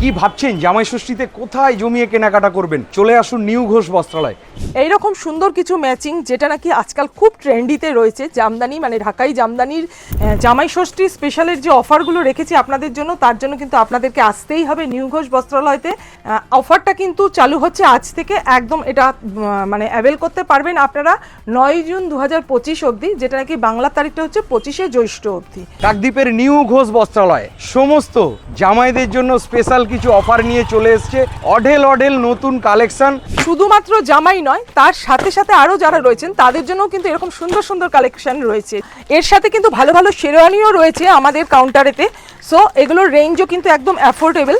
কি ভাবছেন? জামাই ষষ্ঠীতে কোথায় জমিয়ে কেনাকাটা করবেন? চলে আসুন নিউ ঘোষ বস্ত্রালয়। এইরকম সুন্দর কিছু ম্যাচিং যেটা নাকি আজকাল খুব ট্রেন্ডিতে রয়েছে জামদানি মানে ঢাকাই জামদানির জামাই ষষ্ঠী স্পেশালের যে অফারগুলো রেখেছি আপনাদের জন্য তার জন্য কিন্তু আপনাদেরকে আসতেই হবে নিউ ঘোষ বস্ত্রালয়তে। অফারটা কিন্তু চালু হচ্ছে আজ থেকে একদম এটা মানে অ্যাভেল করতে পারবেন আপনারা নয় জুন দু হাজার পঁচিশ অবধি যেটা নাকি বাংলা তারিখটা হচ্ছে পঁচিশে জ্যৈষ্ঠ অবধি। কাকদ্বীপের নিউ ঘোষ বস্ত্রালয়। সমস্ত জামাইদের জন্য স্পেশাল কিছু অফার নিয়ে চলে এসছে। অঢেল অঢেল নতুন কালেকশন শুধুমাত্র জামাই নয়, তার সাথে সাথে আরও যারা রয়েছেন, তাদের জন্য কিন্তু এরকম সুন্দর সুন্দর কালেকশন রয়েছে। এর সাথে কিন্তু ভালো ভালো শেরওয়ানিও রয়েছে আমাদের কাউন্টারেতে সো এগুলোর রেঞ্জও কিন্তু একদম অ্যাফোর্ডেবল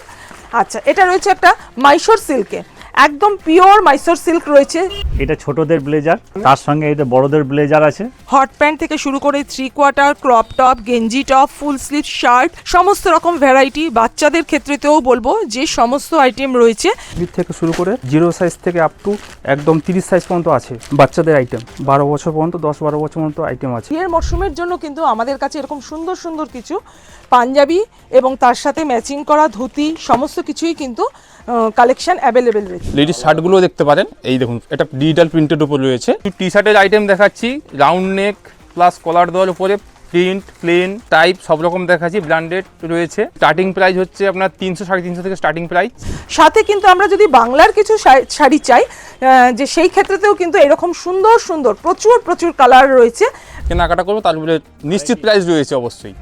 আচ্ছা এটা রয়েছে একটা মাইশোর সিল্কে একদম পিওর মাইশোর সিল্ক রয়েছে। এটা ছোটদের ব্লেজার তার সঙ্গে এটা বড়দের ব্লেজার আছে। হট প্যান্ট থেকে শুরু করে থ্রি কোয়ার্টার ক্রপ টপ গেঞ্জি টপ ফুল স্লিভ শার্ট সমস্ত রকম ভ্যারাইটি বাচ্চাদের ক্ষেত্রেতেও বলব যে সমস্ত আইটেম রয়েছে। থেকে শুরু করে জিরো সাইজ থেকে আপ টু একদম তিরিশ সাইজ পর্যন্ত আছে বাচ্চাদের আইটেম বারো বছর পর্যন্ত দশ বারো বছর পর্যন্ত আইটেম আছে। বিয়ের মরশুমের জন্য কিন্তু আমাদের কাছে এরকম সুন্দর সুন্দর কিছু পাঞ্জাবি এবং তার সাথে ম্যাচিং করা ধুতি সমস্ত কিছুই কিন্তু কালেকশন অ্যাভেলেবেল রয়েছে। লেডিস শার্টগুলো দেখতে পারেন। এই দেখুন এটা ডিজিটাল প্রিন্টের উপর রয়েছে। টি শার্টের আইটেম দেখাচ্ছি রাউন্ড নেক প্লাস কলার দেওয়ার উপরে প্রিন্ট প্লেন টাইপ সব রকম দেখাচ্ছি ব্র্যান্ডেড রয়েছে। স্টার্টিং প্রাইস হচ্ছে আপনার তিনশো সাড়ে তিনশো থেকে স্টার্টিং প্রাইস সাথে কিন্তু আমরা যদি বাংলার কিছু শাড়ি চাই যে সেই ক্ষেত্রেতেও কিন্তু এরকম সুন্দর সুন্দর প্রচুর প্রচুর কালার রয়েছে। কেনাকাটা করব তার উপরে নিশ্চিত প্রাইস রয়েছে অবশ্যই।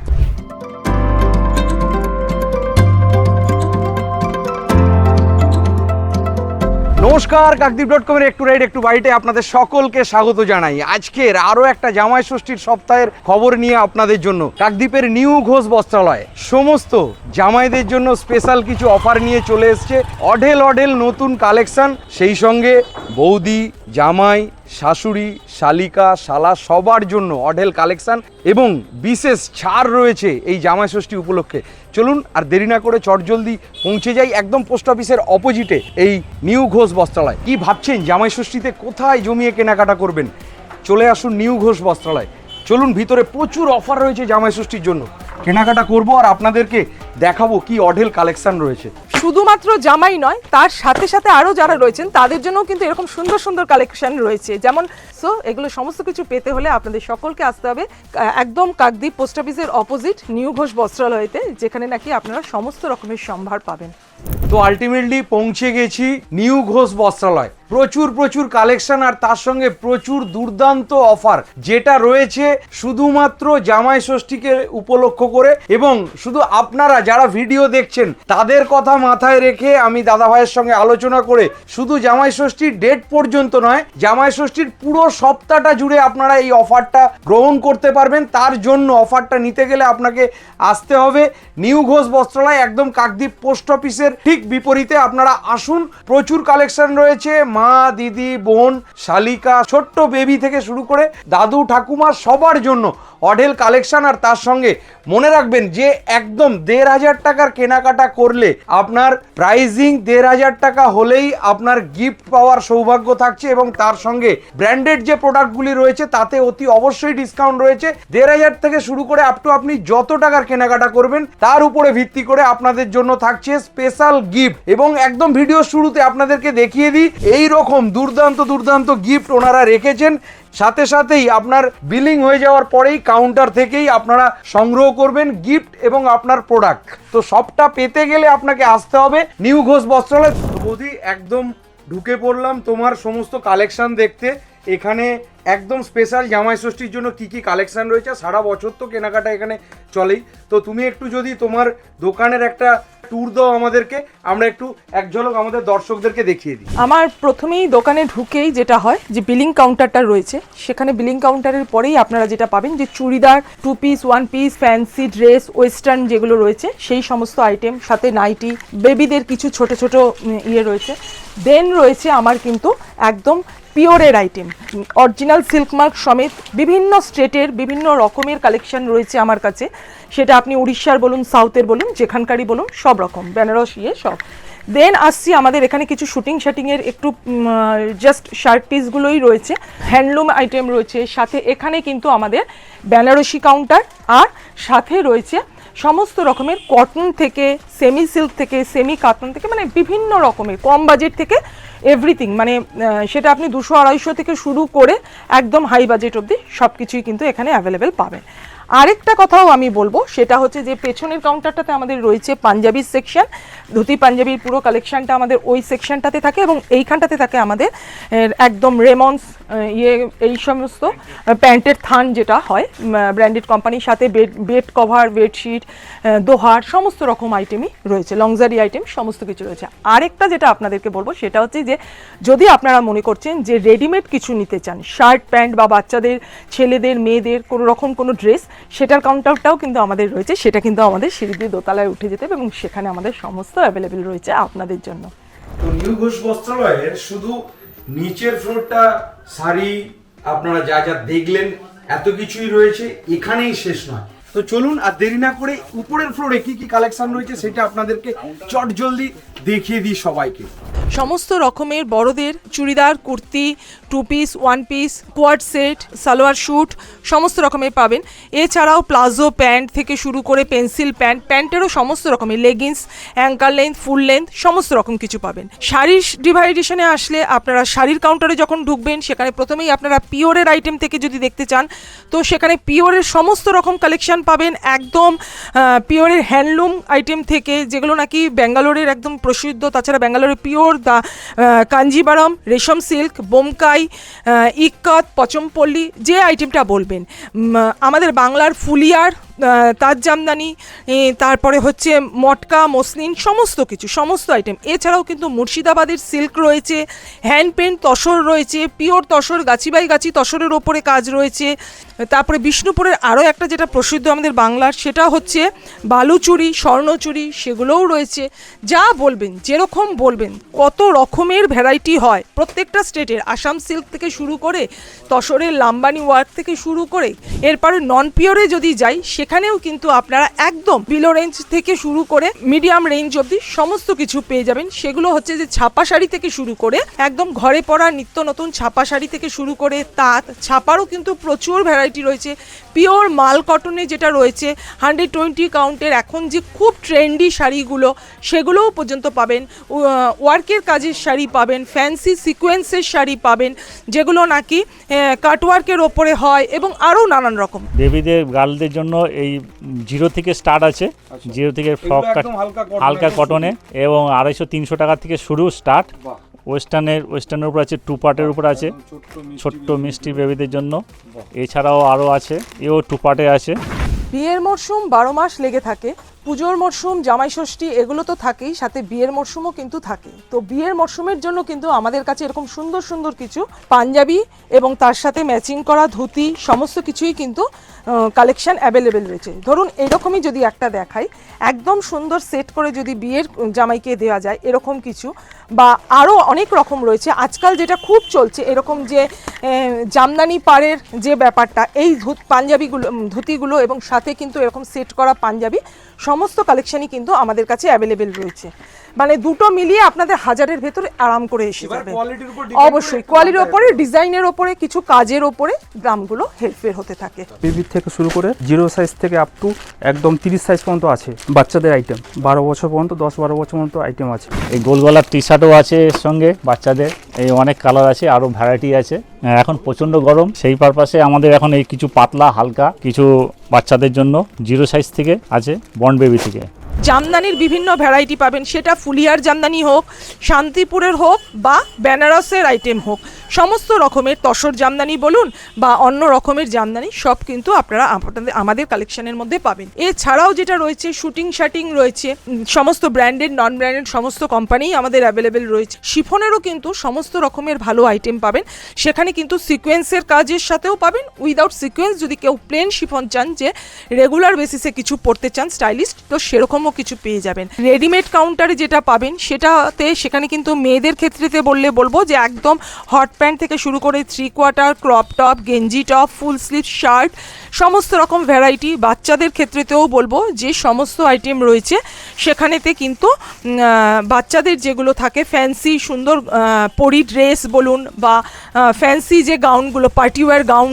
নমস্কার, কাকদ্বীপ ডট কমের একটু রাইড একটু বাইটে আপনাদের সকলকে স্বাগত জানাই। আজকের আরও একটা জামাই ষষ্ঠীর সপ্তাহের খবর নিয়ে আপনাদের জন্য। কাকদ্বীপের নিউ ঘোষ বস্ত্রালয়। সমস্ত জামাইদের জন্য স্পেশাল কিছু অফার নিয়ে চলে এসছে। অঢেল অঢেল নতুন কালেকশন সেই সঙ্গে বৌদি, জামাই শাশুড়ি, শালিকা, শালা সবার জন্য অঢেল কালেকশান এবং বিশেষ ছাড় রয়েছে এই জামাই ষষ্ঠী উপলক্ষে। চলুন আর দেরি না করে চটজলদি পৌঁছে যাই একদম পোস্ট অফিসের অপোজিটে এই নিউ ঘোষ বস্ত্রালয়। কি ভাবছেন জামাই ষষ্ঠীতে কোথায় জমিয়ে কেনাকাটা করবেন? চলে আসুন নিউ ঘোষ বস্ত্রালয়। চলুন, ভিতরে প্রচুর অফার রয়েছে জামাই ষষ্ঠীর জন্য। কেনাকাটা করব আর আপনাদেরকে দেখাবো কি অঢেল কালেকশন রয়েছে। শুধুমাত্র জামাই নয়, তার সাথে সাথে আরও যারা রয়েছেন, তাদের জন্য কিন্তু এরকম সুন্দর সুন্দর কালেকশন রয়েছে। যেমন সো এগুলো সমস্ত কিছু পেতে হলে আপনাদের সকলকে আসতে হবে একদম কাকদ্বীপ পোস্ট অফিসের অপোজিট নিউ ঘোষ বস্ত্রালয়তে, যেখানে নাকি আপনারা সমস্ত রকমের সম্ভার পাবেন। তো আলটিমেটলি পৌঁছে গেছি নিউ ঘোষ বস্ত্রালয়। প্রচুর প্রচুর কালেকশন আর তার সঙ্গে প্রচুর দুর্দান্ত অফার যেটা রয়েছে শুধুমাত্র জামাই ষষ্ঠীকে উপলক্ষ করে এবং শুধু আপনারা যারা ভিডিও দেখছেন, তাদের কথা মাথায় রেখে আমি দাদা ভাইয়ের সঙ্গে আলোচনা করে শুধু জামাই ষষ্ঠীর ডেট পর্যন্ত নয়, জামাই ষষ্ঠীর পুরো সপ্তাহটা জুড়ে আপনারা এই অফারটা গ্রহণ করতে পারবেন। তার জন্য অফারটা নিতে গেলে আপনাকে আসতে হবে। নিউ ঘোষ বস্ত্রালয় একদম কাকদ্বীপ পোস্ট অফিসের ঠিক বিপরীতে আপনারা আসুন। প্রচুর কালেকশন রয়েছে। মা, দিদি, বোন, শালিকা, ছোট্ট বেবি থেকে শুরু করে দাদু, ঠাকুমা সবার জন্য অঢেল কালেকশন। আর তার সঙ্গে মনে রাখবেন যে একদম দেড় হাজার টাকার কেনাকাটা করলে আপনার প্রাইজিং দেড় হাজার টাকা হলেই আপনার গিফট পাওয়ার সৌভাগ্য থাকছে এবং তার সঙ্গে ব্র্যান্ডেড যে প্রোডাক্টগুলি রয়েছে, তাতে অতি অবশ্যই ডিসকাউন্ট রয়েছে। দেড় হাজার থেকে শুরু করে আপ টু আপনি যত টাকার কেনাকাটা করবেন, তার উপরে ভিত্তি করে আপনাদের জন্য থাকছে স্পেশাল গিফট এবং একদম ভিডিও শুরুতে আপনাদেরকে দেখিয়ে দিই, এই রকম দুর্দান্ত দুর্দান্ত গিফট ওনারা রেখেছেন। সাথে সাথেই আপনার বিলিং হয়ে যাওয়ার পরেই কাউন্টার থেকেই আপনারা সংগ্রহ করবেন গিফট এবং আপনার প্রোডাক্ট তো সবটা পেতে গেলে আপনাকে আসতে হবে নিউ ঘোষ বস্ত্রালয়। বৌদি, একদম ঢুকে পড়লাম তোমার সমস্ত কালেকশন দেখতে। এখানে একদম স্পেশাল জামাই ষষ্ঠীর জন্য কি কি কালেকশন রয়েছে? সারা বছর তো কেনাকাটা এখানে চলেই। তো তুমি একটু যদি তোমার দোকানের একটা ট্যুর দাও আমাদেরকে, আমরা একটু এক ঝলক আমাদের দর্শকদেরকে দেখিয়ে দিই। আমার প্রথমেই দোকানে ঢুকেই যেটা হয়, যে বিলিং কাউন্টারটা রয়েছে, সেখানে বিলিং কাউন্টারের পরেই আপনারা যেটা পাবেন যে churidar two piece one piece fancy dress western যেগুলো রয়েছে, সেই সমস্ত আইটেম সাথে নাইটি বেবিদের কিছু ছোট ছোট ইয়ে রয়েছে। দেন রয়েছে আমার কিন্তু একদম পিওরের আইটেম। অরিজিনাল সিল্ক মার্ক সমেত বিভিন্ন স্টেটের বিভিন্ন রকমের কালেকশন রয়েছে আমার কাছে। সেটা আপনি উড়িষ্যার বলুন, সাউথের বলুন, যেখানকারই বলুন, সব রকম, বেনারস ইয়ে সব। দেন আসছি আমাদের এখানে কিছু শুটিং শাটিংয়ের একটু জাস্ট শার্ট পিসগুলোই রয়েছে। হ্যান্ডলুম আইটেম রয়েছে। সাথে এখানে কিন্তু আমাদের বেনারসি কাউন্টার আর সাথে রয়েছে সমস্ত রকমের কটন থেকে সেমি সিল্ক থেকে সেমি কাটন থেকে মানে বিভিন্ন রকমের, কম বাজেট থেকে এভরিথিং মানে সেটা আপনি দুশো আড়াইশো থেকে শুরু করে একদম হাই বাজেট অবধি সব কিছুই কিন্তু এখানে অ্যাভেলেবেল পাবেন। আরেকটা কথাও আমি বলব, সেটা হচ্ছে যে পেছনের কাউন্টারটাতে আমাদের রয়েছে পাঞ্জাবির সেকশন ধুতি পাঞ্জাবির পুরো কালেকশনটা আমাদের ওই সেকশনটাতে থাকে এবং এইখানটাতে থাকে আমাদের একদম রেমন্স ইয়ে এই সমস্ত প্যান্টের থান যেটা হয় ব্র্যান্ডেড কোম্পানির সাথে বেড বেড কভার বেডশিট দোহার, সমস্ত রকম আইটেমই রয়েছে লংজারি আইটেম সমস্ত কিছু রয়েছে। আরেকটা যেটা আপনাদেরকে বলব, সেটা হচ্ছে যে যদি আপনারা মনে করছেন যে রেডিমেড কিছু নিতে চান শার্ট প্যান্ট বা বাচ্চাদের, ছেলেদের, মেয়েদের, কোনো রকম কোনো ড্রেস সেটার কাউন্টারটাও কিন্তু আমাদের রয়েছে, সেটা কিন্তু আমাদের সিঁড়ি দিয়ে দোতলায় উঠে যেতে হবে এবং সেখানে আমাদের সমস্ত অ্যাভেলেবেল রয়েছে আপনাদের জন্য। তো নিউ ঘোষ বস্ত্রালয়ের শুধু নিচের ফ্লোরটা শাড়ি আপনারা যা যা দেখলেন, এত কিছুই রয়েছে, এখানেই শেষ নয়। তো চলুন, আর দেরি না করে উপরের ফ্লোরে কি কি কালেকশন রয়েছে সেটা আপনাদেরকে চট জলদি দেখিয়ে দিই সবাইকে। সমস্ত রকমের বড়দের, churidar, kurti two piece one piece quad set salwar suit সমস্ত রকমের পাবেন। এছাড়াও প্লাজো প্যান্ট থেকে শুরু করে পেন্সিল প্যান্ট, প্যান্টেরও সমস্ত রকমের leggings ankle length full length সমস্ত রকম কিছু পাবেন। শাড়ির ডিভাইডেশনে আসলে আপনারা শাড়ির কাউন্টারে যখন ঢুকবেন, সেখানে প্রথমেই আপনারা পিওরের আইটেম থেকে যদি দেখতে চান, তো সেখানে পিওরের সমস্ত রকম কালেকশন পাবেন একদম পিওরের হ্যান্ডলুম আইটেম থেকে, যেগুলো নাকি ব্যাঙ্গালোরের একদম প্রসিদ্ধ। তাছাড়া ব্যাঙ্গালোরের পিওর দা কাঞ্জিবারম, রেশম সিল্ক, বোমকাই ইকাত পচমপল্লি, যে আইটেমটা বলবেন। আমাদের বাংলার ফুলিয়ার তাজ জামদানি তারপরে হচ্ছে মটকা, মসলিন, সমস্ত কিছু, সমস্ত আইটেম এছাড়াও কিন্তু মুর্শিদাবাদের সিল্ক রয়েছে হ্যান্ড পেন্ট তসর রয়েছে পিওর তসর গাছি বাই গাছি তসরের ওপরে কাজ রয়েছে। তারপরে বিষ্ণুপুরের আরও একটা যেটা প্রসিদ্ধ আমাদের বাংলার, সেটা হচ্ছে বালুচুরি, স্বর্ণচুরি, সেগুলোও রয়েছে। যা বলবেন, যেরকম বলবেন, কত রকমের ভ্যারাইটি হয় প্রত্যেকটা স্টেটের আসাম সিল্ক থেকে শুরু করে তসরের, লাম্বানি ওয়ার্ক থেকে শুরু করে, এরপরে নন পিওরে যদি যাই সেখানেও কিন্তু আপনারা একদম বিলো রেঞ্জ থেকে শুরু করে মিডিয়াম রেঞ্জ অবধি সমস্ত কিছু পেয়ে যাবেন। সেগুলো হচ্ছে যে ছাপা শাড়ি থেকে শুরু করে একদম ঘরে পরা নিত্য নতুন ছাপা শাড়ি থেকে শুরু করে তাঁত, ছাপারও কিন্তু প্রচুর ভ্যারাইটি রয়েছে। পিওর মাল কটনে যেটা রয়েছে হান্ড্রেড টোয়েন্টি কাউন্টের এখন যে খুব ট্রেন্ডি শাড়িগুলো সেগুলোও পর্যন্ত পাবেন। ওয়ার্কের কাজের শাড়ি পাবেন ফ্যান্সি সিকোয়েন্সের শাড়ি পাবেন যেগুলো নাকি কাটওয়ার্কের ওপরে হয় এবং আরও নানান রকম। বেবিদের গার্লদের জন্য এই জিরো থেকে স্টার্ট আছে। জিরো থেকে ফ্রক কাট হালকা কটনে এবং আড়াইশো তিনশো টাকা থেকে শুরু স্টার্ট ওয়েস্টার্নের ওয়েস্টার্নের উপর আছে টু পার্টের উপর আছে ছোট্ট মিষ্টি বেবিদের জন্য। এছাড়াও আরও আছে এও টু পার্টে আছে। বিয়ের মরশুম বারো মাস লেগে থাকে। পুজোর মরশুম, জামাই ষষ্ঠী এগুলো তো থাকেই, সাথে বিয়ের মরশুমও কিন্তু থাকে। তো বিয়ের মরশুমের জন্য কিন্তু আমাদের কাছে এরকম সুন্দর সুন্দর কিছু পাঞ্জাবি এবং তার সাথে ম্যাচিং করা ধুতি, সমস্ত কিছুই কিন্তু কালেকশন অ্যাভেলেবেল রয়েছে। ধরুন এরকমই যদি একটা দেখাই, একদম সুন্দর সেট করে যদি বিয়ের জামাইকে দেওয়া যায়, এরকম কিছু বা আরও অনেক রকম রয়েছে। আজকাল যেটা খুব চলছে, এরকম যে জামদানি পাড়ের যে ব্যাপারটা, এই ধুত, পাঞ্জাবিগুলো ধুতিগুলো এবং সাথে কিন্তু এরকম সেট করা পাঞ্জাবি সমস্ত কালেকশনই কিন্তু আমাদের কাছে অ্যাভেলেবেল রয়েছে। মানে দুটো মিলিয়ে আপনাদের হাজারের ভেতরে আরাম করে এসে যাবে কোয়ালিটির উপর অবশ্যই কোয়ালিটির ওপরে ডিজাইনের ওপরে কিছু কাজের ওপরে দামগুলো হেরফের হতে থাকে। বেবির থেকে শুরু করে জিরো সাইজ থেকে আপ টু একদম তিরিশ সাইজ পর্যন্ত আছে বাচ্চাদের আইটেম বারো বছর পর্যন্ত দশ বারো বছর পর্যন্ত আইটেম আছে। এই গোল গলার টি শার্টও আছে এর সঙ্গে বাচ্চাদের। এই অনেক কালার আছে আরও ভ্যারাইটি আছে। এখন প্রচণ্ড গরম। সেই পারপাসে আমাদের এখন এই কিছু পাতলা হালকা কিছু বাচ্চাদের জন্য জিরো সাইজ থেকে আছে বন্ড বেবি থেকে। জামদানির বিভিন্ন ভ্যারাইটি পাবেন। সেটা ফুলিয়ার জামদানি হোক, শান্তিপুরের হোক বা বেনারসের আইটেম হোক। সমস্ত রকমের তসর জামদানি বলুন বা অন্য রকমের জামদানি সব কিন্তু আপনারা আমাদের কালেকশনের মধ্যে পাবেন। এছাড়াও যেটা রয়েছে শুটিং শাটিং রয়েছে। সমস্ত ব্র্যান্ডেড নন ব্র্যান্ডেড সমস্ত কোম্পানি আমাদের অ্যাভেলেবেল রয়েছে। শিফনেরও কিন্তু সমস্ত রকমের ভালো আইটেম পাবেন। সেখানে কিন্তু সিকোয়েন্সের কাজের সাথেও পাবেন। উইদাউট সিকোয়েন্স যদি কেউ প্লেন শিফন চান যে রেগুলার বেসিসে কিছু পড়তে চান স্টাইলিস্ট তো সেরকমও কিছু পেয়ে যাবেন। রেডিমেড কাউন্টারে যেটা পাবেন, সেটাতে সেখানে কিন্তু মেয়েদের ক্ষেত্রেতে বললে বলব যে একদম হট প্যান্ট থেকে শুরু করে থ্রি কোয়ার্টার ক্রপ টপ গেঞ্জি টপ ফুল স্লিভ শার্ট সমস্ত রকম ভ্যারাইটি বাচ্চাদের ক্ষেত্রেতেও বলব যে সমস্ত আইটেম রয়েছে, সেখানেতে কিন্তু বাচ্চাদের যেগুলো থাকে ফ্যান্সি সুন্দর পরি ড্রেস বলুন বা ফ্যান্সি যে গাউনগুলো পার্টিওয়ার গাউন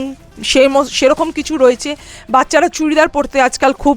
সে সেরকম কিছু রয়েছে। বাচ্চারা চুড়িদার পরতে আজকাল খুব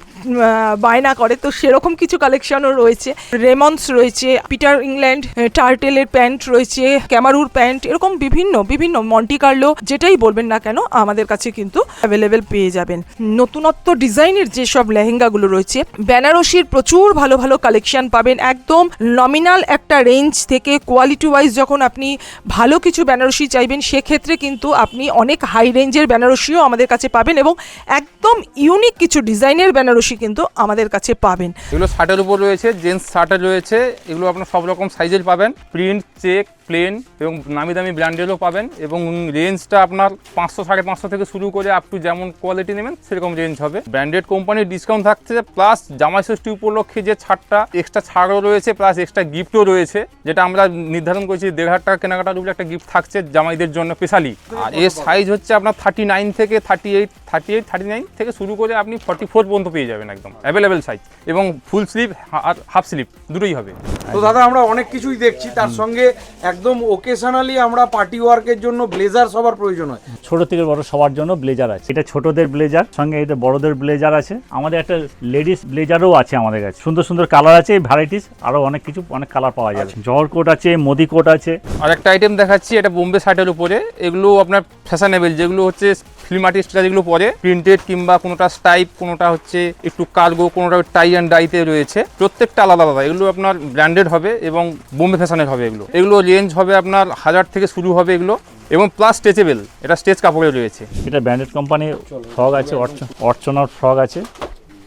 বায়না করে, তো সেরকম কিছু কালেকশনও রয়েছে। রেমন্স রয়েছে পিটার ইংল্যান্ড টার্টেলের প্যান্ট রয়েছে ক্যামারুর প্যান্ট এরকম বিভিন্ন বিভিন্ন মন্টি কার্লো যেটাই বলবেন না কেন, আমাদের কাছে কিন্তু অ্যাভেলেবেল পেয়ে যাবেন। নতুনত্ব ডিজাইনের যেসব লেহেঙ্গাগুলো রয়েছে, বেনারসির প্রচুর ভালো ভালো কালেকশন পাবেন। একদম নমিনাল একটা রেঞ্জ থেকে কোয়ালিটি ওয়াইজ যখন আপনি ভালো কিছু বেনারসি চাইবেন, সেক্ষেত্রে কিন্তু আপনি অনেক হাই রেঞ্জের বেনারসিও আমাদের কাছে পাবেন এবং একদম ইউনিক কিছু ডিজাইনের বেনারসি কিন্তু আমাদের কাছে পাবেন। এগুলো শার্টের উপর রয়েছে জেন্টস শার্টের রয়েছে, এগুলো আপনার সব রকম সাইজের পাবেন। প্রিন্ট চেক প্লেন এবং নামি দামি ব্র্যান্ডেরও পাবেন এবং রেঞ্জটা আপনার পাঁচশো, সাড়ে পাঁচশো থেকে শুরু করে আপ টু যেমন কোয়ালিটি নেবেন, সেরকম রেঞ্জ হবে। ব্র্যান্ডেড কোম্পানির ডিসকাউন্ট থাকছে প্লাস জামাই ষষ্ঠী উপলক্ষে যে ছাড়টা এক্সট্রা ছাড়ও রয়েছে প্লাস এক্সট্রা গিফটও রয়েছে, যেটা আমরা নির্ধারণ করেছি দেড় হাজার টাকা কেনাকাটার উপরে একটা গিফট থাকছে জামাইদের জন্য স্পেশালি আর এর সাইজ হচ্ছে আপনার থার্টি নাইন থেকে thirty eight thirty eight thirty nine থেকে শুরু করে আপনি ফর্টি ফোর পর্যন্ত পেয়ে যাবেন একদম। অ্যাভেলেবেল সাইজ এবং ফুল স্লিভ আর হাফ স্লিপ দুটোই হবে। তো দাদা আমরা অনেক কিছুই দেখছি। তার সঙ্গে একদম ওকেশনালি আমরা পার্টি ওয়ার্কের জন্য ব্লেজার সবার প্রয়োজন হয়। ছোট থেকে বড় সবার জন্য ব্লেজার আছে। এটা ছোটদের ব্লেজার সঙ্গে এটা বড়দের ব্লেজার আছে। আমাদের একটা লেডিস ব্লেজারও আছে আমাদের কাছে। সুন্দর সুন্দর কালার আছে ভ্যারাইটিস আরও অনেক কিছু অনেক কালার পাওয়া যাবে। জহর কোট আছে মোদি কোট আছে। আর একটা আইটেম দেখাচ্ছি এটা বোম্বে শার্টের উপরে। এগুলো আপনার ফ্যাশনেবল যেগুলো হচ্ছে ফিল্ম আর্টিস্টরা যেগুলো পরে প্রিন্টেড কিংবা কোনোটা স্টাইপ কোনোটা হচ্ছে একটু কার্গো কোনোটা টাই অ্যান্ড ডাইতে রয়েছে, প্রত্যেকটা আলাদা আলাদা। এগুলো আপনার ব্র্যান্ডেড হবে এবং বোম্বে ফ্যাশনের হবে এগুলো। এগুলো রেঞ্জ হবে আপনার হাজার থেকে শুরু হবে এগুলো এবং প্লাস স্ট্রেচেবেল এটা স্টেজ কাপড়ে রয়েছে। এটা ব্র্যান্ডেড কোম্পানির ফ্রক আছে, অর্চ- অর্চনার ফ্রক আছে।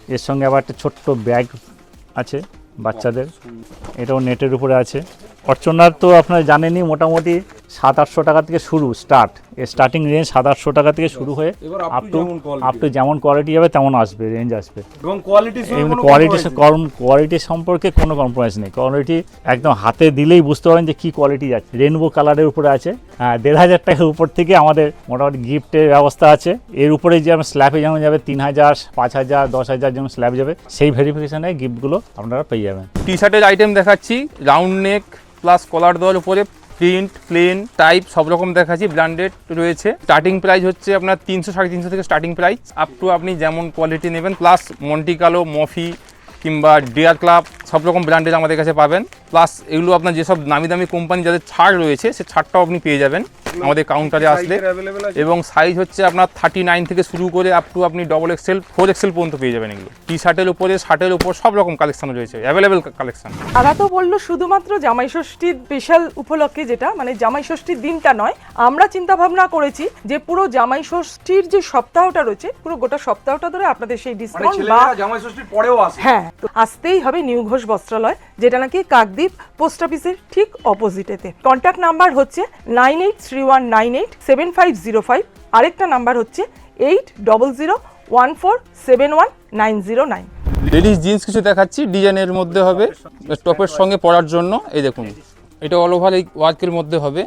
এর সঙ্গে আবার একটা ছোট্ট ব্যাগ আছে বাচ্চাদের। এটাও নেটের উপরে আছে। অর্চনার তো আপনারা জানেনই, মোটামুটি সাত আটশো টাকা থেকে শুরু স্টার্ট স্টার্টিং রেঞ্জ সাত আটশো টাকা থেকে শুরু হয়ে আপ টু আপ টু যেমন কোয়ালিটি যাবে তেমন আসবে রেঞ্জ আসবে। এবং কোয়ালিটি কোয়ালিটি কোয়ালিটি সম্পর্কে কোনো কম্প্রোমাইজ নেই। কোয়ালিটি একদম হাতে দিলেই বুঝতে পারেন যে কি কোয়ালিটি যাচ্ছে। রেনবো কালারের উপরে আছে। হ্যাঁ দেড় হাজার টাকার উপর থেকে আমাদের মোটামুটি গিফটের ব্যবস্থা আছে। এর উপরে যে আমার স্ল্যাবে যেমন যাবে তিন হাজার পাঁচ হাজার দশ হাজার যেমন স্ল্যাব যাবে সেই ভেরিফিকেশনে গিফটগুলো আপনারা পেয়ে যাবেন। টি শার্টের আইটেম দেখাচ্ছি। রাউন্ড নেক প্লাস কলার দেওয়ার উপরে প্রিন্ট, প্লেন, টাইপ সব রকম দেখাচ্ছি, ব্র্যান্ডেড রয়েছে। স্টার্টিং প্রাইস হচ্ছে আপনার তিনশো সাড়ে তিনশো থেকে স্টার্টিং প্রাইস। আপ টু আপনি যেমন কোয়ালিটি নেবেন প্লাস মন্টিকালো মফি কিংবা ডিয়ার ক্লাব সব রকম ব্র্যান্ডের আমাদের কাছে পাবেন। প্লাস এগুলো আপনার যেসব নামি দামি কোম্পানি যাদের ছাড় রয়েছে সে ছাড়টাও আপনি পেয়ে যাবেন আমাদের কাউন্টারে আসলে। এবং সাইজ হচ্ছে আপনার থার্টি নাইন থেকে শুরু করে আপ টু আপনি ডবল এক্সেল ফোর এক্সেল পর্যন্ত পেয়ে যাবেন এগুলো। টি শার্টের উপরে শার্টের উপর সব রকম কালেকশন রয়েছে অ্যাভেলেবেল কালেকশন তারা তো বলল শুধুমাত্র জামাই ষষ্ঠীর স্পেশাল উপলক্ষে যেটা মানে জামাই ষষ্ঠীর দিনটা নয় আমরা চিন্তা ভাবনা করেছি যে পুরো জামাই ষষ্ঠীর যে সপ্তাহটা রয়েছে পুরো গোটা সপ্তাহটা ধরে আপনাদের সেই মানে ডিসকাউন্ট বা ছেলেরা জামাই ষষ্ঠীর পরেও আসে। হ্যাঁ তো আসতেই হবে নিউ ঘোষ বস্ত্রালয় যেটা নাকি কাকদ্বীপ পোস্ট অফিসের ঠিক অপোজিটেতে। কন্ট্যাক্ট নাম্বার হচ্ছে nine eight three one nine eight seven five zero five আরেকটা নাম্বার হচ্ছে eight double zero one four seven one nine zero nine ladies jeans কিছু দেখাচ্ছি ডিজাইনের মধ্যে হবে টপের সঙ্গে। পড়ার জন্য এই দেখুন। এটা অল ওভার এই ওয়ার্কের মধ্যে হবে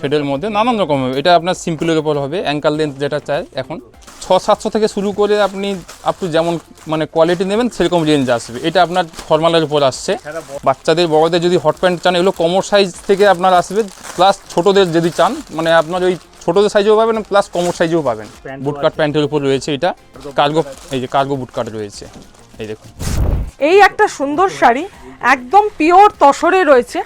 শেডের মধ্যে নানান রকম হবে। এটা আপনার সিম্পলের উপর হবে অ্যাঙ্কাল লেন্থ যেটা চাই এখন। ছ সাতশো থেকে শুরু করে আপনি আপ টু যেমন মানে কোয়ালিটি নেবেন সেরকম রেঞ্জ আসবে। এটা আপনার ফর্মালের উপর আসছে। বাচ্চাদের বড়দের যদি হট প্যান্ট চান এগুলো কমর সাইজ থেকে আপনার আসবে। প্লাস ছোটোদের যদি চান মানে আপনার ওই ছোটোদের সাইজেও পাবেন প্লাস কমর সাইজেও পাবেন। বুটকাট প্যান্টের উপর রয়েছে এটা। কার্গো এই যে কার্গো বুটকাট রয়েছে। এই দেখুন। এই একটা সুন্দর শাড়ি একদম পিওর তসরে রয়েছে।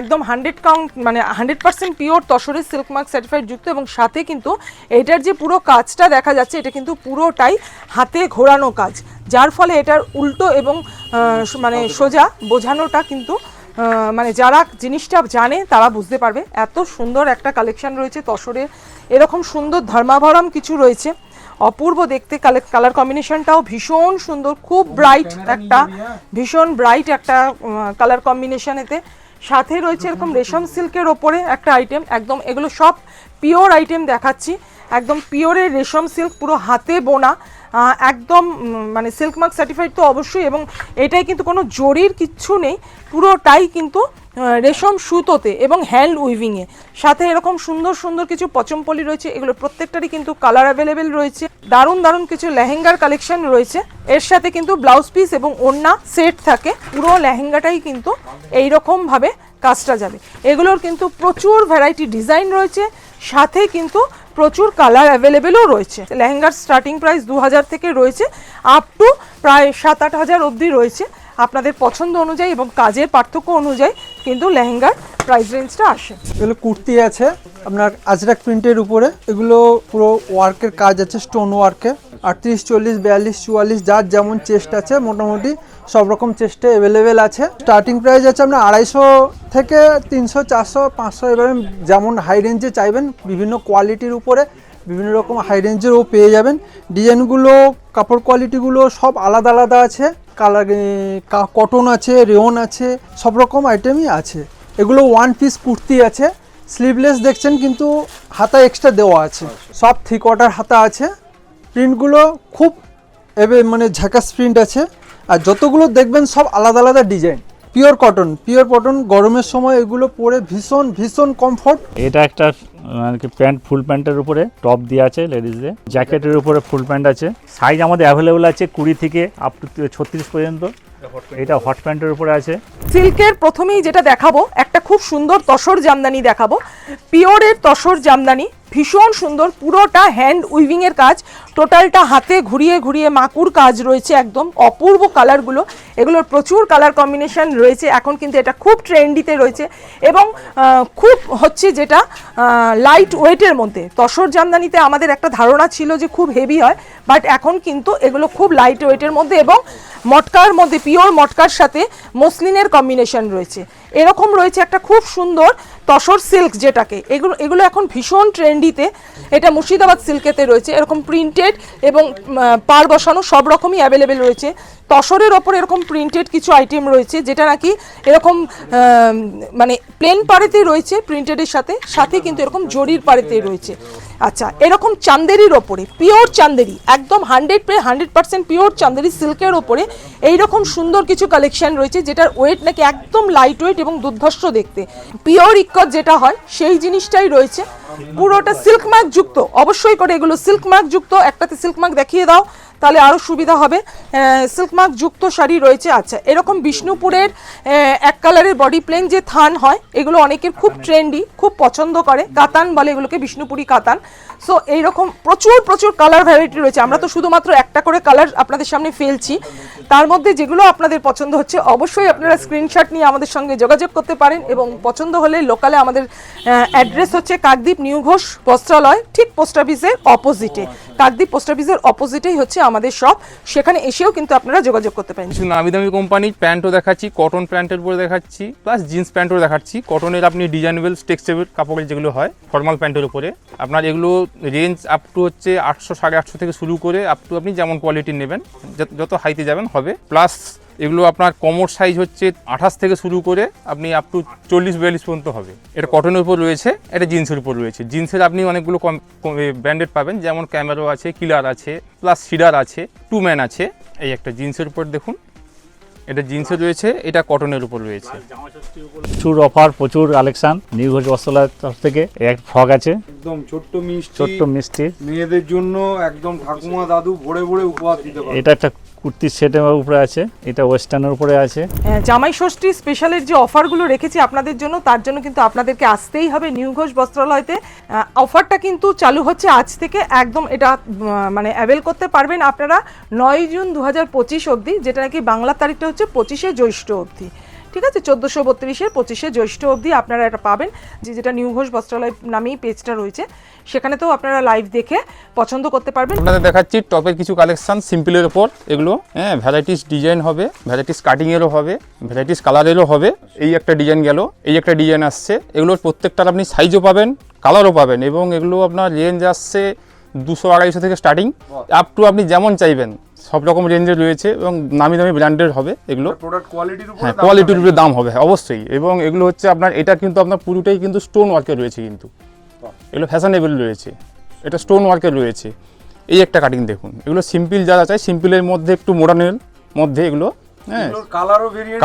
একদম হান্ড্রেড কাউন্ট মানে হান্ড্রেড পার্সেন্ট পিওর তসরে সিল্ক মার্ক সার্টিফাইড যুক্ত এবং সাথে কিন্তু এটার যে পুরো কাজটা দেখা যাচ্ছে এটা কিন্তু পুরোটাই হাতে ঘোরানো কাজ। যার ফলে এটার উল্টো এবং মানে সোজা বোঝানোটা কিন্তু মানে যারা জিনিসটা জানে তারা বুঝতে পারবে। এত সুন্দর একটা কালেকশন রয়েছে তসরের এরকম সুন্দর ধর্মাভরম কিছু রয়েছে। অপূর্ব দেখতে কালার কম্বিনেশনটাও ভীষণ সুন্দর খুব ব্রাইট একটা ভীষণ ব্রাইট একটা কালার কম্বিনেশন এতে সাথে রয়েছে এরকম রেশম সিল্কের ওপরে একটা আইটেম একদম এগুলো সব পিওর আইটেম দেখাচ্ছি। একদম পিওরের রেশম সিল্ক, পুরো হাতে বোনা একদম মানে সিল্ক মার্ক সার্টিফাইড তো অবশ্যই এবং এটাই কিন্তু কোনো জরির কিচ্ছু নেই, পুরোটাই কিন্তু রেশম সুতোতে এবং হ্যান্ড উইভিংয়ে সাথে এরকম সুন্দর সুন্দর কিছু পচমপলি রয়েছে, এগুলো প্রত্যেকটারই কিন্তু কালার অ্যাভেলেবেল রয়েছে। দারুণ দারুণ কিছু লেহেঙ্গার কালেকশন রয়েছে। এর সাথে কিন্তু ব্লাউজ পিস এবং ওড়না সেট থাকে। পুরো লেহেঙ্গাটাই কিন্তু এই রকম কাজটা যাবে। এগুলোর কিন্তু প্রচুর ভ্যারাইটি ডিজাইন রয়েছে। সাথে কিন্তু প্রচুর কালার অ্যাভেলেবেলও রয়েছে। লেহেঙ্গার স্টার্টিং প্রাইস দু হাজার থেকে রয়েছে আপ টু প্রায় সাত আট হাজার অবধি রয়েছে। আপনাদের পছন্দ অনুযায়ী এবং কাজের পার্থক্য অনুযায়ী কিন্তু লেহেঙ্গার প্রাইস রেঞ্জটা আসে। এগুলো কুর্তি আছে, আপনার আজরাক প্রিন্টের উপরে। এগুলো পুরো ওয়ার্কের কাজ আছে স্টোন ওয়ার্কের আটত্রিশ, চল্লিশ, বিয়াল্লিশ, চুয়াল্লিশ, যার যেমন চেস্ট আছে, মোটামুটি সব রকম চেস্টে অ্যাভেলেবেল আছে। স্টার্টিং প্রাইস আছে আপনার আড়াইশো থেকে তিনশো, চারশো, পাঁচশো এবারে যেমন হাই রেঞ্জে চাইবেন, বিভিন্ন কোয়ালিটির উপরে। বিভিন্ন রকম হাই রেঞ্জেরও পেয়ে যাবেন। ডিজাইনগুলো কাপড় কোয়ালিটিগুলো সব আলাদা আলাদা আছে। কালার কটন আছে রেওন আছে, সব রকম আইটেমই আছে। এগুলো ওয়ান পিস কুর্তি আছে। স্লিভলেস দেখছেন কিন্তু হাতা এক্সট্রা দেওয়া আছে। সব থ্রি কোয়ার্টার হাতা আছে। প্রিন্টগুলো খুব এবে মানে ঝাঁকাস প্রিন্ট আছে। আর যতগুলো দেখবেন সব আলাদা আলাদা design pure cotton pure cotton গরমের সময় এগুলো পরে ভীষণ ভীষণ কমফর্ট এটা একটা মানে কি প্যান্ট ফুল প্যান্টের উপরে টপ দেওয়া আছে লেডিসদের জ্যাকেটের উপরে ফুল প্যান্ট আছে। সাইজ আমাদের অ্যাভেলেবল আছে কুড়ি থেকে আপ টু ছত্রিশ পর্যন্ত। এটা হট প্যান্টের উপরে আছে। সিল্কের প্রথমেই যেটা দেখাবো একটা খুব সুন্দর তসর জামদানি দেখাবো। পিওরের তসর জামদানি ভীষণ সুন্দর, পুরোটা হ্যান্ড উইভিং এর কাজ। টোটালটা হাতে ঘুরিয়ে ঘুরিয়ে মাকুর কাজ রয়েছে একদম। অপূর্ব কালারগুলো এগুলোর প্রচুর কালার কম্বিনেশন রয়েছে। এখন কিন্তু এটা খুব ট্রেন্ডিতে রয়েছে। এবং খুব হচ্ছে যেটা লাইট ওয়েটের মধ্যে। তসর জামদানিতে আমাদের একটা ধারণা ছিল যে খুব হেভি হয় বাট এখন কিন্তু এগুলো খুব লাইট ওয়েটের মধ্যে এবং মটকার মধ্যে পিওর মটকার সাথে মসলিনের কম্বিনেশন রয়েছে। এরকম রয়েছে একটা খুব সুন্দর তসর সিল্ক যেটাকে। এগুলো এগুলো এখন ভীষণ ট্রেন্ডিতে। এটা মুর্শিদাবাদ সিল্কেতে রয়েছে। এরকম প্রিন্টেড এবং পার বসানো সব রকমই অ্যাভেলেবেল রয়েছে। তসরের ওপর এরকম প্রিন্টেড কিছু আইটেম রয়েছে, যেটা নাকি এরকম মানে প্লেন পাড়েতে রয়েছে প্রিন্টেডের সাথে। সাথে কিন্তু এরকম জরির পাড়েতে রয়েছে। আচ্ছা এরকম চান্দেরির ওপরে, পিওর চান্দেরি, একদম hundred pay hundred percent pure Chanderi সিল্কের ওপরে এইরকম সুন্দর কিছু কালেকশন রয়েছে যেটার ওয়েট নাকি একদম লাইট ওয়েট এবং দুর্ধর্ষ দেখতে। পিওর ইক্কত যেটা হয়, সেই জিনিসটাই রয়েছে। পুরোটা সিল্ক মার্ক যুক্ত, অবশ্যই করে এগুলো সিল্ক মার্ক যুক্ত, একটাতে সিল্ক মার্ক দেখিয়ে দাও। তাহলে আরও সুবিধা হবে। সিল্ক মার্ক যুক্ত শাড়ি রয়েছে আচ্ছা। এরকম বিষ্ণুপুরের এক কালারের বডি প্লেন যে থান হয়, এগুলো অনেকের খুব ট্রেন্ডি, খুব পছন্দ করে। কাতান বলে এগুলোকে বিষ্ণুপুরি কাতান। সো, এইরকম প্রচুর প্রচুর কালার ভ্যারাইটি রয়েছে। আমরা তো শুধুমাত্র একটা করে কালার আপনাদের সামনে ফেলছি। তার মধ্যে যেগুলো আপনাদের পছন্দ হচ্ছে, অবশ্যই আপনারা স্ক্রিনশট নিয়ে আমাদের সঙ্গে যোগাযোগ করতে পারেন এবং পছন্দ হলে লোকালে আমাদের অ্যাড্রেস হচ্ছে কাকদ্বীপ নিউ ঘোষ বস্ত্রালয়, ঠিক পোস্ট অফিসের অপোজিটে কাকদ্বীপ পোস্ট অফিসের অপোজিটেই হচ্ছে আমাদের শপ সেখানে এসেও কিন্তু আপনারা যোগাযোগ করতে পারেন। কিছু নামি দামি কোম্পানির প্যান্টও দেখাচ্ছি কটন প্যান্টের উপরে দেখাচ্ছি প্লাস জিন্স প্যান্টও দেখাচ্ছি। কটনের আপনি ডিজাইনেবল টেক্সটেবল কাপড়ের যেগুলো হয় ফর্মাল প্যান্টের উপরে। আপনার এগুলো রেঞ্জ আপ টু হচ্ছে আটশো সাড়ে আটশো থেকে শুরু করে আপ টু আপনি যেমন কোয়ালিটির নেবেন, যত হাইতে যাবেন হবে। প্লাস এগুলো আপনার কমর সাইজ হচ্ছে আঠাশ থেকে শুরু করে আপনি আপ টু চল্লিশ বিয়াল্লিশ পর্যন্ত হবে। এটা কটনের উপর রয়েছে এটা জিন্সের উপর রয়েছে। জিন্সের আপনি অনেকগুলো কম ব্র্যান্ডেড পাবেন যেমন ক্যামেরো আছে কিলার আছে প্লাস সিডার আছে টু ম্যান আছে। এই একটা জিন্সের উপর দেখুন এটা জিন্সের রয়েছে এটা কটনের উপর রয়েছে। প্রচুর অফার প্রচুর কালেকশন নিউ ঘোষ বস্ত্রালয়ের তরফ থেকে। এক ফগ আছে। একদম ছোট্ট মিষ্টি। ছোট্ট মিষ্টি। মেয়েদের জন্য একদম ঠাকুমা দাদু ভরে ভরে উপহার দিতে পারে এটা একটা কুর্তির সেটের উপরে আছে এটা ওয়েস্টার্নের উপরে আছে। হ্যাঁ, জামাই ষষ্ঠী স্পেশালের যে অফারগুলো রেখেছি আপনাদের জন্য তার জন্য কিন্তু আপনাদেরকে আসতেই হবে নিউ ঘোষ বস্ত্রালয়তে। অফারটা কিন্তু চালু হচ্ছে আজ থেকে একদম এটা মানে অ্যাভেল করতে পারবেন আপনারা নয় জুন দু হাজার পঁচিশ অবধি যেটা নাকি বাংলার তারিখটা হচ্ছে পঁচিশে জ্যৈষ্ঠ অবধি। ঠিক আছে? চোদ্দোশো বত্রিশের পঁচিশে জ্যৈষ্ঠ অবধি আপনারা এটা পাবেন। যে যেটা নিউ ঘোষ বস্ত্রালয় নামেই পেজটা রয়েছে। সেখানে তো আপনারা লাইভ দেখে পছন্দ করতে পারবেন। আপনাদের দেখাচ্ছি টপের কিছু কালেকশন সিম্পলের উপর। এগুলো হ্যাঁ ভ্যারাইটিস ডিজাইন হবে ভ্যারাইটিস কাটিংয়েরও হবে ভ্যারাইটিস কালারেরও হবে। এই একটা ডিজাইন গেল, এই একটা ডিজাইন আসছে। এগুলোর প্রত্যেকটার আপনি সাইজও পাবেন কালারও পাবেন এবং এগুলো আপনার রেঞ্জ আসছে দুশো আড়াইশো থেকে স্টার্টিং আপ টু আপনি যেমন চাইবেন সব রকম রেঞ্জে রয়েছে এবং নামি দামি ব্র্যান্ডের হবে এগুলো। প্রোডাক্ট কোয়ালিটির উপর হ্যাঁ কোয়ালিটির উপরে দাম হবে অবশ্যই। এবং এগুলো হচ্ছে আপনার এটা কিন্তু আপনার পুরোটাই কিন্তু স্টোন ওয়ার্কের রয়েছে কিন্তু। এগুলো ফ্যাশনেবল রয়েছে। এটা স্টোন ওয়ার্কের রয়েছে। এই একটা কাটিং দেখুন। এগুলো সিম্পল যারা চায় সিম্পলের মধ্যে একটু মডার্নের মধ্যে এগুলো হ্যাঁ।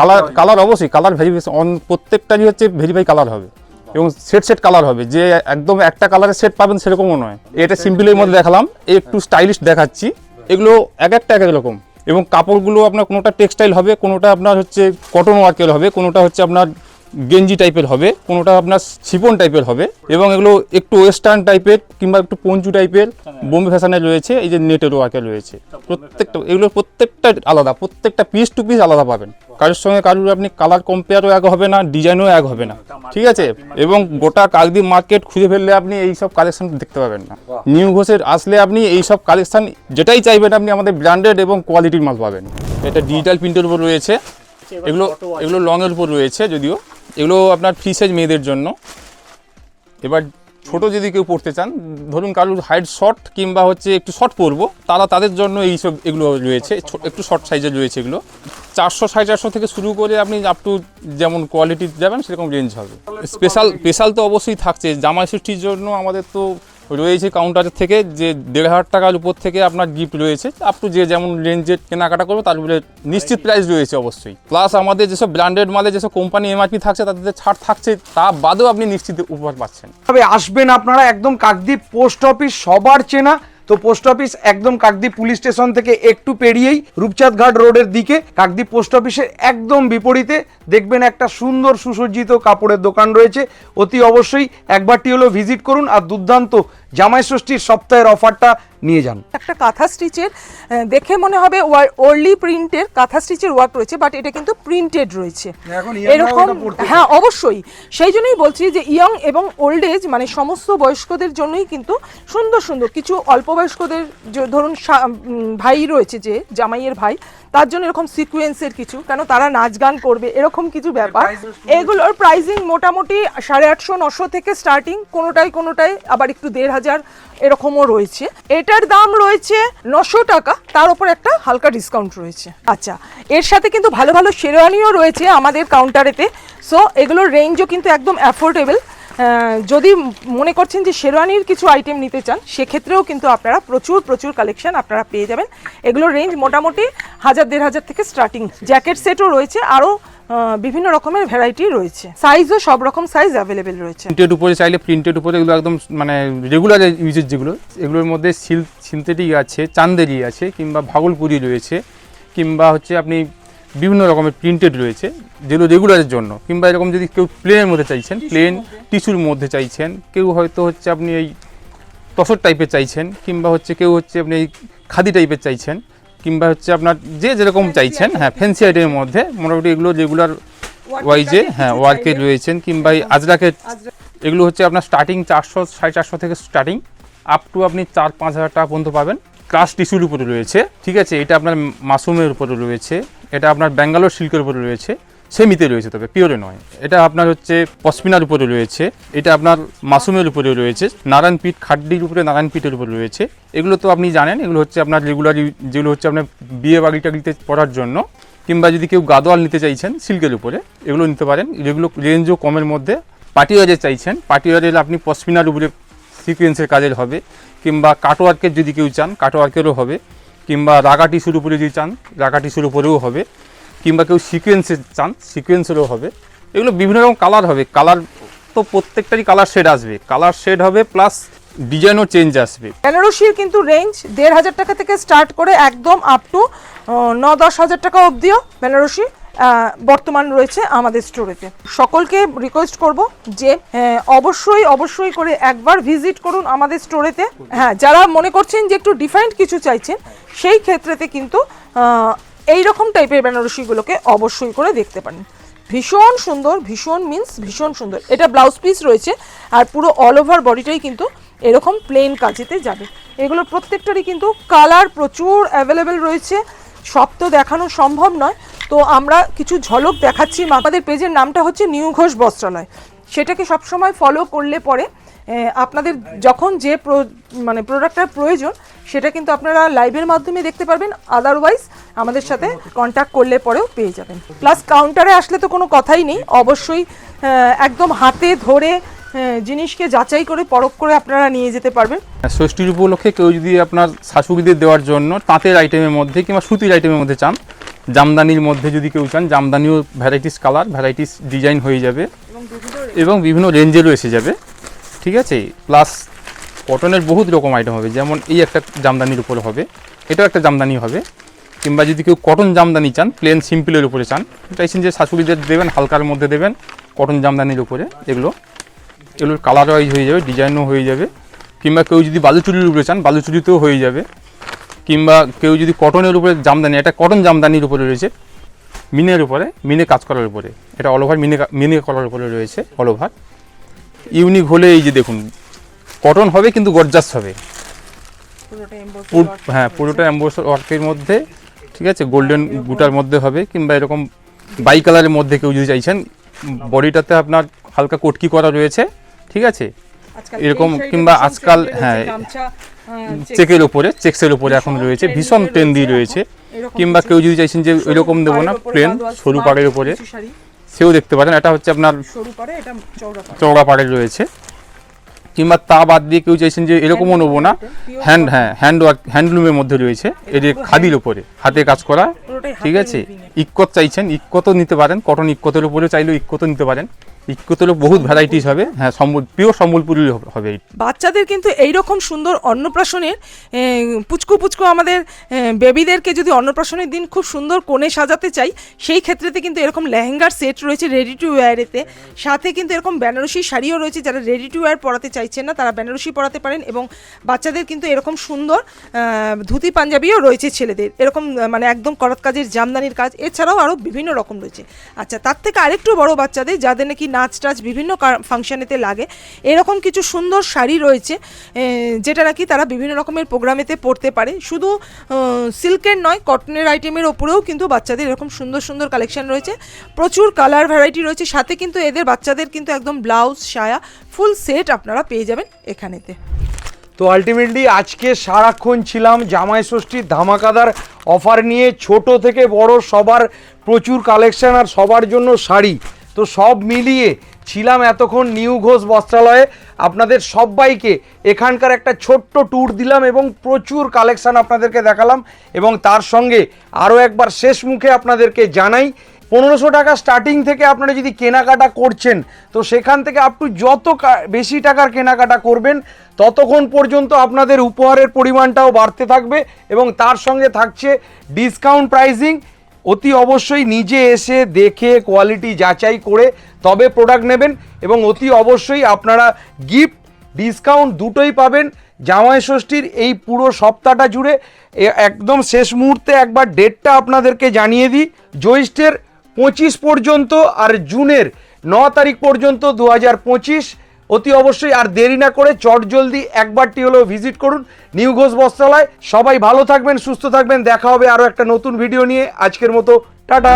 কালার কালার অবশ্যই কালার ভেরিফিকেশন অন প্রত্যেকটারই হচ্ছে ভেরিফাই কালার হবে। এবং সেট সেট কালার হবে। যে একদম একটা কালারের সেট পাবেন সেরকমও নয়। এটা সিম্পলের মধ্যে দেখালাম। একটু স্টাইলিশ দেখাচ্ছি। এগুলো এক একটা এক এক রকম। এবং কাপড়গুলো আপনার কোনোটা টেক্সটাইল হবে, কোনোটা আপনার হচ্ছে কটন ওয়ার্কের হবে, কোনোটা হচ্ছে আপনার গেঞ্জি টাইপের হবে কোনোটা আপনার শিপন টাইপের হবে এবং এগুলো একটু ওয়েস্টার্ন টাইপের কিংবা একটু পঞ্চু টাইপের বোম্বে ফ্যাশনের রয়েছে এই যে নেটের ওয়ার্কের রয়েছে। প্রত্যেকটা এগুলো প্রত্যেকটা আলাদা প্রত্যেকটা পিস টু পিস আলাদা পাবেন। কারোর সঙ্গে কারোর আপনি কালার কম্পেয়ারও এক হবে না ডিজাইনও এক হবে না। ঠিক আছে? এবং গোটা কাকদি মার্কেট খুঁজে ফেললে আপনি এই সব কালেকশন দেখতে পাবেন না। নিউ ঘোষের আসলে আপনি এই সব কালেকশন যেটাই চাইবেন আপনি আমাদের ব্র্যান্ডেড এবং কোয়ালিটির মাল পাবেন। এটা ডিজিটাল প্রিন্টের উপর রয়েছে। এগুলো এগুলো লংয়ের উপর রয়েছে যদিও। এগুলো আপনার ফ্রি সাইজ মেয়েদের জন্য। এবার ছোট যদি কেউ পড়তে চান ধরুন কারুর হাইট শর্ট কিংবা হচ্ছে একটু শর্ট পরবো তারা তাদের জন্য এইসব এগুলো রয়েছে একটু শর্ট সাইজের রয়েছে এগুলো। চারশো সাড়ে চারশো থেকে শুরু করে আপনি আপ টু যেমন কোয়ালিটি যাবেন সেরকম রেঞ্জ হবে। স্পেশাল স্পেশাল তো অবশ্যই থাকছে। জামাই ষষ্ঠীর জন্য আমাদের তো রয়েছে কাউন্টারের থেকে যে দেড় হাজার টাকার উপর থেকে আপনার গিফট রয়েছে আপ টু যে যেমন রেঞ্জের কেনাকাটা করবে তার উপরে নিশ্চিত প্রাইস রয়েছে অবশ্যই। প্লাস আমাদের যেসব ব্র্যান্ডেড মালে যেসব কোম্পানি এমআরপি থাকছে তাদের ছাড় থাকছে তা বাদেও আপনি নিশ্চিত উপহার পাচ্ছেন। তবে আসবেন আপনারা একদম কাকদ্বীপ পোস্ট অফিস সবার চেনা। তো পোস্ট অফিস একদম কাকদ্বীপ পুলিশ স্টেশন থেকে একটু পেরিয়েই রূপচাঁদ ঘাট রোডের দিকে কাকদ্বীপ পোস্ট অফিসের একদম বিপরীতে দেখবেন একটা সুন্দর সুসজ্জিত কাপড়ের দোকান রয়েছে। অতি অবশ্যই একবারটি হলো ভিজিট করুন আর দুর্দান্ত জামাই ষষ্ঠীর সপ্তাহের অফারটা নিয়ে যান। একটা কাঁথা স্টিচের দেখে মনে হবে ওয়ার্লি প্রিন্টের কাঁথা স্টিচের ওয়ার্ক রয়েছে বাট এটা কিন্তু প্রিন্টেড রয়েছে। এরকম হ্যাঁ অবশ্যই। সেই জন্যই বলছি যে ইয়ং এবং ওল্ড এজ মানে সমস্ত বয়স্কদের জন্যই কিন্তু সুন্দর সুন্দর কিছু অল্প বয়স্কদের যে ধরুন ভাই রয়েছে যে জামাইয়ের ভাই তার জন্য এরকম সিকোয়েন্সের কিছু কেন তারা নাচ গান করবে এরকম কিছু ব্যাপার। এগুলোর প্রাইজিং মোটামুটি সাড়ে আটশো নশো থেকে স্টার্টিং কোনোটাই কোনোটাই আবার একটু দেড় হাজার এরকমও রয়েছে। এটার দাম রয়েছে নশো টাকা তার উপর একটা হালকা ডিসকাউন্ট রয়েছে। আচ্ছা এর সাথে কিন্তু ভালো ভালো শেরওয়ানিও রয়েছে আমাদের কাউন্টারেতে সো এগুলোর রেঞ্জও কিন্তু একদম অ্যাফোর্ডেবল যদি মনে করছেন যে শেরওয়ানির কিছু আইটেম নিতে চান, সেক্ষেত্রেও কিন্তু আপনারা প্রচুর প্রচুর কালেকশন আপনারা পেয়ে যাবেন। এগুলোর রেঞ্জ মোটামুটি হাজার, দেড় হাজার থেকে স্টার্টিং জ্যাকেট সেটও রয়েছে, আরও বিভিন্ন রকমের ভ্যারাইটি রয়েছে। সাইজও সব রকম সাইজ অ্যাভেলেবেল রয়েছে। প্রিন্টেড উপরে চাইলে প্রিন্টেড উপরে এগুলো একদম মানে রেগুলার ইউজের যেগুলো, এগুলোর মধ্যে সিল সিনথেটিক আছে, চান্দেরি আছে, কিংবা ভাগলপুরি রয়েছে, কিংবা হচ্ছে আপনি বিভিন্ন রকমের প্রিন্টেড রয়েছে। যেগুলো রেগুলারের জন্য কিংবা এরকম যদি কেউ প্লেনের মধ্যে চাইছেন প্লেন টিস্যুর মধ্যে। চাইছেন কেউ হয়তো হচ্ছে আপনি এই তসর টাইপের চাইছেন কিংবা হচ্ছে কেউ হচ্ছে আপনি এই খাদি টাইপের চাইছেন কিংবা হচ্ছে আপনার যে যেরকম চাইছেন হ্যাঁ ফ্যান্সি আইটেমের মধ্যে মোটামুটি এগুলো রেগুলার ওয়াইজে হ্যাঁ ওয়ার্কের রয়েছেন কিংবা এই আজরাকের এগুলো হচ্ছে আপনার স্টার্টিং চারশো সাড়ে চারশো থেকে স্টার্টিং আপ টু আপনি চার পাঁচ হাজার টাকা পর্যন্ত পাবেন। ক্রাশ টিস্যুর উপরে রয়েছে ঠিক আছে? এটা আপনার মাশরুমের উপরে রয়েছে এটা আপনার ব্যাঙ্গালোর সিল্কের উপরে রয়েছে। সেমিতে রয়েছে তবে পিওরে নয়। এটা আপনার হচ্ছে পশমিনার উপরে রয়েছে, এটা আপনার মাশরুমের উপরে রয়েছে নারায়ণপীঠ খাড্ডির উপরে নারায়ণপীঠের উপরে রয়েছে। এগুলো তো আপনি জানেন, এগুলো হচ্ছে আপনার রেগুলার যেগুলো হচ্ছে আপনার বিয়ে বাড়ি টাড়িতে পরার জন্য, কিংবা যদি কেউ গাদোয়াল নিতে চাইছেন সিল্কের উপরে, এগুলো নিতে পারেন। এগুলো রেঞ্জও কমের মধ্যে। পার্টিওয়ারে চাইছেন পার্টিওয়ারে আপনি পশমিনার উপরে সিকোয়েন্সের কাজের হবে, কিংবা কাটওয়ার্কের যদি কেউ চান কাটওয়ার্কেরও হবে, কিংবা রাগা টিস্যুর উপরে যদি চান রাগা টিস্যুর উপরেও হবে। কিংবা কেউ সিকোয়েন্সের চান সিকোয়েন্সেরও হবে। এগুলো বিভিন্ন রকম কালার হবে। কালার তো প্রত্যেকটারই কালার শেড আসবে। কালার শেড হবে প্লাস ডিজাইনও চেঞ্জ আসবে। বেনারসির কিন্তু রেঞ্জ দেড় হাজার টাকা থেকে স্টার্ট করে একদম আপ টু ন দশ হাজার টাকা অবধিও বেনারসি বর্তমান রয়েছে আমাদের স্টোরেতে সকলকে রিকোয়েস্ট করব যে অবশ্যই অবশ্যই করে একবার ভিজিট করুন আমাদের স্টোরেতে হ্যাঁ যারা মনে করছেন যে একটু ডিফারেন্ট কিছু চাইছেন, সেই ক্ষেত্রেতে কিন্তু এই রকম টাইপের বেনারসিগুলোকে অবশ্যই করে দেখতে পারেন। ভীষণ সুন্দর, ভীষণ মিন্স ভীষণ সুন্দর। এটা ব্লাউজ পিস রয়েছে আর পুরো অল ওভার বডিটাই কিন্তু এরকম প্লেন কাজেতে যাবে। এগুলো প্রত্যেকটারই কিন্তু কালার প্রচুর অ্যাভেলেবেল রয়েছে। সব তো দেখানো সম্ভব নয়। তো আমরা কিছু ঝলক দেখাচ্ছি। আমাদের পেজের নামটা হচ্ছে নিউ ঘোষ বস্ত্রালয়। সেটাকে সবসময় ফলো করলে পরে আপনাদের যখন যে মানে প্রোডাক্টটার প্রয়োজন সেটা কিন্তু আপনারা লাইভের মাধ্যমে দেখতে পারবেন আদারওয়াইজ আমাদের সাথে কন্ট্যাক্ট করলে পরেও পেয়ে যাবেন। প্লাস কাউন্টারে আসলে তো কোনো কথাই নেই অবশ্যই একদম হাতে ধরে জিনিসকে যাচাই করে পরখ করে আপনারা নিয়ে যেতে পারবেন। ষষ্ঠীর উপলক্ষে কেউ যদি আপনার শাশুড়িদের দেওয়ার জন্য তাঁতের আইটেমের মধ্যে কিংবা সুতির আইটেমের মধ্যে চান জামদানির মধ্যে যদি কেউ চান জামদানিও ভ্যারাইটিস কালার ভ্যারাইটিস ডিজাইন হয়ে যাবে এবং বিভিন্ন রেঞ্জেরও এসে যাবে ঠিক আছে? প্লাস কটনের বহুত রকম আইটেম হবে, যেমন এই একটা জামদানির উপরে হবে, এটাও একটা জামদানি হবে, কিংবা যদি কেউ কটন জামদানি চান প্লেন সিম্পলের উপরে চান, চাইছেন যে শাশুড়িদের দেবেন, হালকার মধ্যে দেবেন কটন জামদানির উপরে, এগুলো, এগুলোর কালার ওয়াইজ হয়ে যাবে ডিজাইনও হয়ে যাবে, কিংবা কেউ যদি বালুচুরির উপরে চান, বালুচুরিতেও হয়ে যাবে, কিংবা কেউ যদি কটনের উপরে জামদানি এটা কটন জামদানির উপরে রয়েছে, মিনের উপরে, মিনে কাজ করার উপরে, এটা অল ওভার মিনে মিনে করার উপরে রয়েছে অল ওভার ইউনিক হলে এই যে দেখুন কটন হবে কিন্তু গর্জাস হবে। হ্যাঁ পুরোটা অ্যাম্বোস ওয়ার্কের মধ্যে ঠিক আছে গোল্ডেন গুটার মধ্যে হবে কিংবা এরকম বাই কালারের মধ্যে কেউ যদি চাইছেন বডিটাতে আপনার হালকা কটকি করা রয়েছে ঠিক আছে? এরকম কিংবা আজকাল, হ্যাঁ, চেকের উপরে চেক্সের উপরে এখন রয়েছে ভীষণ ট্রেন্ডি রয়েছে কিংবা কেউ যদি চাইছেন যে এরকম দেবো না প্লেন সরু পাড়ের উপরে সেও দেখতে পারেন এটা হচ্ছে আপনার চওড়া পাড়ের রয়েছে। কিংবা তা বাদ দিয়ে কেউ চাইছেন যে এরকমও নেব না। হ্যান্ড হ্যাঁ হ্যান্ড ওয়ার্ক হ্যান্ডলুমের মধ্যে রয়েছে। এর যে খাদির উপরে হাতে কাজ করা ঠিক আছে? ইক্কত চাইছেন ইক্কতও নিতে পারেন কটন ইক্কতের উপরে চাইলেও ইক্কতও নিতে পারেন। ইক্কতেরও বহুত ভ্যারাইটিস হবে। হ্যাঁ সম্বল পিওর সম্বলপুরি হবে বাচ্চাদের কিন্তু এই রকম সুন্দর অন্নপ্রাশনের পুচকু পুচকু আমাদের বেবিদেরকে যদি অন্নপ্রাশনের দিন খুব সুন্দর কোণে সাজাতে চাই, সেই ক্ষেত্রেতে কিন্তু এরকম লেহেঙ্গার সেট রয়েছে রেডি টু ওয়্যারেতে সাথে কিন্তু এরকম বেনারসি শাড়িও রয়েছে যারা রেডি টু ওয়্যার পরাতে চাইছেন না, তারা বেনারসি পরাতে পারেন এবং বাচ্চাদের কিন্তু এরকম সুন্দর ধুতি পাঞ্জাবিও রয়েছে ছেলেদের। এরকম মানে একদম করত কাজের জামদানির কাজ। এছাড়াও আরও বিভিন্ন রকম রয়েছে। আচ্ছা তার থেকে আরেকটু বড় বাচ্চাদের, যাদের নাকি নাচ টাচ বিভিন্ন ফাংশানেতে লাগে। এরকম কিছু সুন্দর শাড়ি রয়েছে যেটা নাকি তারা বিভিন্ন রকমের প্রোগ্রামেতে পড়তে পারে। শুধু সিল্কের নয় কটনের আইটেমের ওপরেও কিন্তু বাচ্চাদের এরকম সুন্দর সুন্দর কালেকশন রয়েছে। প্রচুর কালার ভ্যারাইটি রয়েছে। সাথে কিন্তু এদের বাচ্চাদের কিন্তু একদম ব্লাউজ সায়া ফুল সেট আপনারা পেয়ে যাবেন এখানেতে। তো আলটিমেটলি আজকে সারাক্ষণ ছিলাম জামাই ষষ্ঠীর ধামাকাদার অফার নিয়ে। ছোট থেকে বড় সবার প্রচুর কালেকশন আর সবার জন্য শাড়ি। তো সব মিলিয়ে ছিলাম এতক্ষণ নিউ ঘোষ বস্ত্রালয়ে। আপনাদের সবাইকে এখানকার একটা ছোট্ট ট্যুর দিলাম এবং প্রচুর কালেকশন আপনাদেরকে দেখালাম এবং তার সঙ্গে আরও একবার শেষ মুখে আপনাদেরকে জানাই, পনেরোশো টাকা স্টার্টিং থেকে আপনারা যদি কেনাকাটা করছেন, তো সেখান থেকে আপ টু যত বেশি টাকার কেনাকাটা করবেন, ততক্ষণ পর্যন্ত আপনাদের উপহারের পরিমাণটাও বাড়তে থাকবে এবং তার সঙ্গে থাকছে ডিসকাউন্ট প্রাইজিং অতি অবশ্যই নিজে এসে দেখে কোয়ালিটি যাচাই করে তবে প্রোডাক্ট নেবেন এবং অতি অবশ্যই আপনারা গিফট ডিসকাউন্ট দুটোই পাবেন। জামাই ষষ্ঠীর এই পুরো সপ্তাহটা জুড়ে একদম শেষ মুহূর্তে একবার ডেটটা আপনাদেরকে জানিয়ে দিই। জ্যৈষ্ঠের পঁচিশ পর্যন্ত আর জুনের ন তারিখ পর্যন্ত দু হাজার পঁচিশ। অতি অবশ্যই আর দেরি না করে চট জলদি একবারটি হলেও ভিজিট করুন। নিউ ঘোষ বস্ত্রালয়। সবাই ভালো থাকবেন, সুস্থ থাকবেন। দেখা হবে আরও একটা নতুন ভিডিও নিয়ে। আজকের মতো, টাটা।